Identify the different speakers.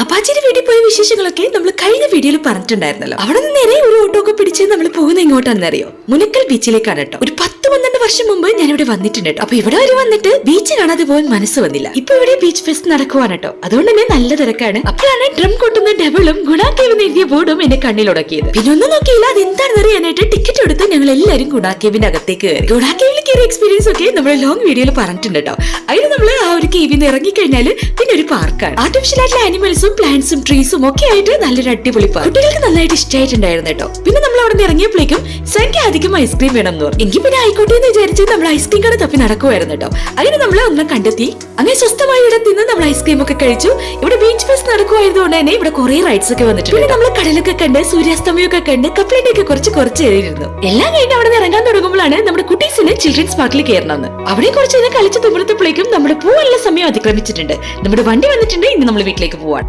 Speaker 1: അപ്പാച്ചിയുടെ വീട്ടിൽ പോയ വിശേഷങ്ങളൊക്കെ നമ്മൾ കഴിഞ്ഞ വീഡിയോയിൽ പറഞ്ഞിട്ടുണ്ടായിരുന്നല്ലോ. അവിടെ നിന്ന് നേരെ ഒരു ഓട്ടോ ഒക്കെ പിടിച്ച് നമ്മൾ പോകുന്ന എങ്ങോട്ടാണെന്നറിയോ മുനക്കൽ ബീച്ചിലേക്കാണ് കേട്ടോ. ഒരു പത്ത് പന്ത്രണ്ട് വർഷം മുമ്പ് ഞാൻ ഇവിടെ വന്നിട്ടുണ്ട് അപ്പൊ ഇവിടെ വരെ വന്നിട്ട് ബീച്ച് കാണാതെ പോകാൻ മനസ്സ് വന്നില്ല. ഇപ്പൊ ഇവിടെ ബീച്ച് ഫെസ്റ്റ് നടക്കുവാണ് കേട്ടോ. അതുകൊണ്ട് തന്നെ നല്ല തിരക്കാണ്. അപ്പോഴാണ് ഡ്രം കൊട്ടുന്ന ഡബിളും ഗുണാക്കേവ് എന്ന് എഴുതിയ ബോർഡും എന്റെ കണ്ണിലുടക്കിയത് പിന്നെ ഒന്നും നോക്കിയില്ല. അത് എന്താണെന്ന് അറിയാനായിട്ട് ടിക്കറ്റ് എടുത്ത് ഞങ്ങൾ എല്ലാവരും ഗുണാക്കേവിന്റെ അകത്തേക്ക് കയറി. ഗുണാക്കേവിൽ കയറിയ എക്സ്പീരിയൻസ് ഒക്കെ നമ്മൾ ലോങ് വീഡിയോയിൽ പറഞ്ഞിട്ടുണ്ട് കേട്ടോ അതിന് നമ്മൾ ആ ഒരു കേവിൽ നിന്ന് ഇറങ്ങിക്കഴിഞ്ഞാൽ പിന്നെ ഒരു പാർക്കാണ് ആർട്ടിഫിഷ്യൽ ആയിട്ടുള്ള ആനിമൽസും പ്ലാന്റ്സും ട്രീസും ഒക്കെ ആയിട്ട് നല്ലൊരു അടിപൊളി പാർക്ക് കുട്ടികൾക്ക് നന്നായിട്ട് ഇഷ്ടമായിട്ടുണ്ടായിരുന്നു കേട്ടോ പിന്നെ നമ്മൾ അവിടെ നിന്ന് ഇറങ്ങിയപ്പോഴേക്കും സംഖ്യ അധികം ഐസ്ക്രീം വേണം എന്ന് പറഞ്ഞു. എങ്കിൽ പിന്നെ ആയിക്കോട്ടെ എന്ന് വിചാരിച്ച് നമ്മൾ ഐസ്ക്രീം കട തപ്പി നടക്കുമായിരുന്നു കേട്ടോ അതിന് നമ്മൾ ഒന്ന് കണ്ടെത്തി. അങ്ങനെ സ്വസ്ഥമായി ഇവിടെ നിന്ന് നമ്മൾ ഐസ്ക്രീം ഒക്കെ കഴിച്ചു. ഇവിടെ ബീച്ച് ഫെസ്റ്റ് നടക്കുമായതുകൊണ്ട് തന്നെ ഇവിടെ കുറെ റൈഡ്സ് ഒക്കെ വന്നിട്ടുണ്ട്. പിന്നെ നമ്മൾ കടലൊക്കെ കണ്ട് സൂര്യാസ്തമയൊക്കെ കണ്ട് കപ്പലിന്റെ ഒക്കെ കുറച്ച് കുറച്ച് കയറിയിരുന്നു എല്ലാം കഴിഞ്ഞ് അവിടെ ഇറങ്ങാൻ തുടങ്ങുമ്പോഴാണ് നമ്മുടെ കുട്ടീസിന് ചിൽഡ്രൻസ് പാർക്കിൽ കയറണമെന്ന്. അവിടെ കുറച്ച് നേരം കളിച്ച് തുമ്പളത്തപ്പോഴേക്കും നമ്മുടെ പൂവെല്ലാം സമയം അതിക്രമിച്ചിട്ടുണ്ട്. നമ്മുടെ വണ്ടി വന്നിട്ടുണ്ട് ഇനി നമ്മൾ വീട്ടിലേക്ക് പോവാണ്.